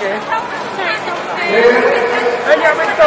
เจ๊เฮ้ยยังไม่ตร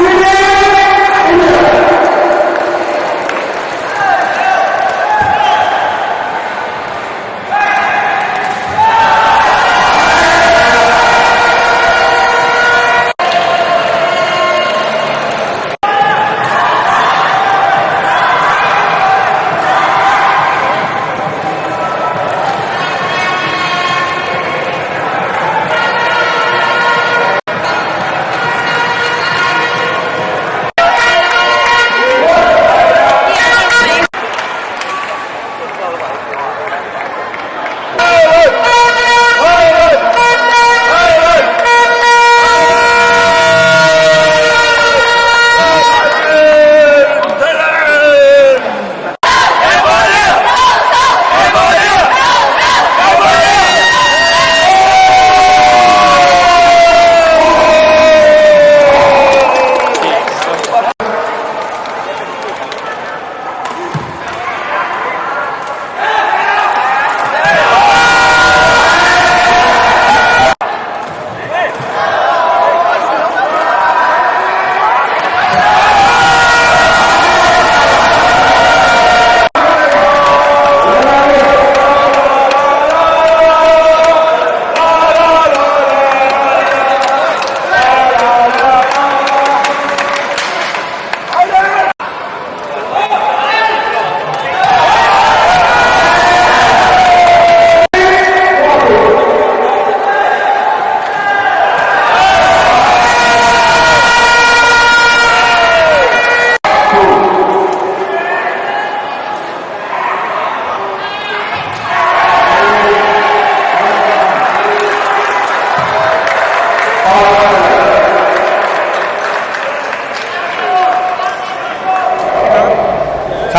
Amen.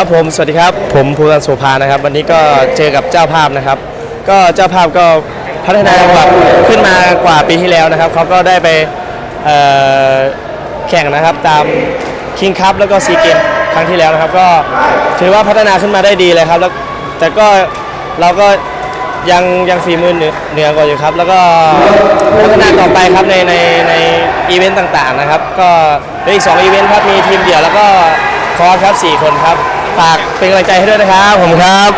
ครับผม สวัสดีครับ ผมภูรันโสภานะครับ วันนี้ก็เจอกับเจ้าภาพนะครับ ก็เจ้าภาพก็พัฒนาแบบขึ้นมากว่าปีที่แล้วนะครับ เขาก็ได้ไปแข่งนะครับตามคิงคัพแล้วก็ซีเกมครั้งที่แล้วนะครับ ก็ถือว่าพัฒนาขึ้นมาได้ดีเลยครับ แล้วแต่ก็เราก็ยังยังฝีมือเหนือกว่าอยู่ครับ แล้วก็พัฒนาต่อไปครับในในในอีเวนต์ต่างๆนะครับ ก็ออีกสองอีเวนต์ครับมีทีมเดี่ยวแล้วก็คอร์สครับสี่คนครับ ฝากเป็นกำลังใจให้ด้วยนะครับผมครับ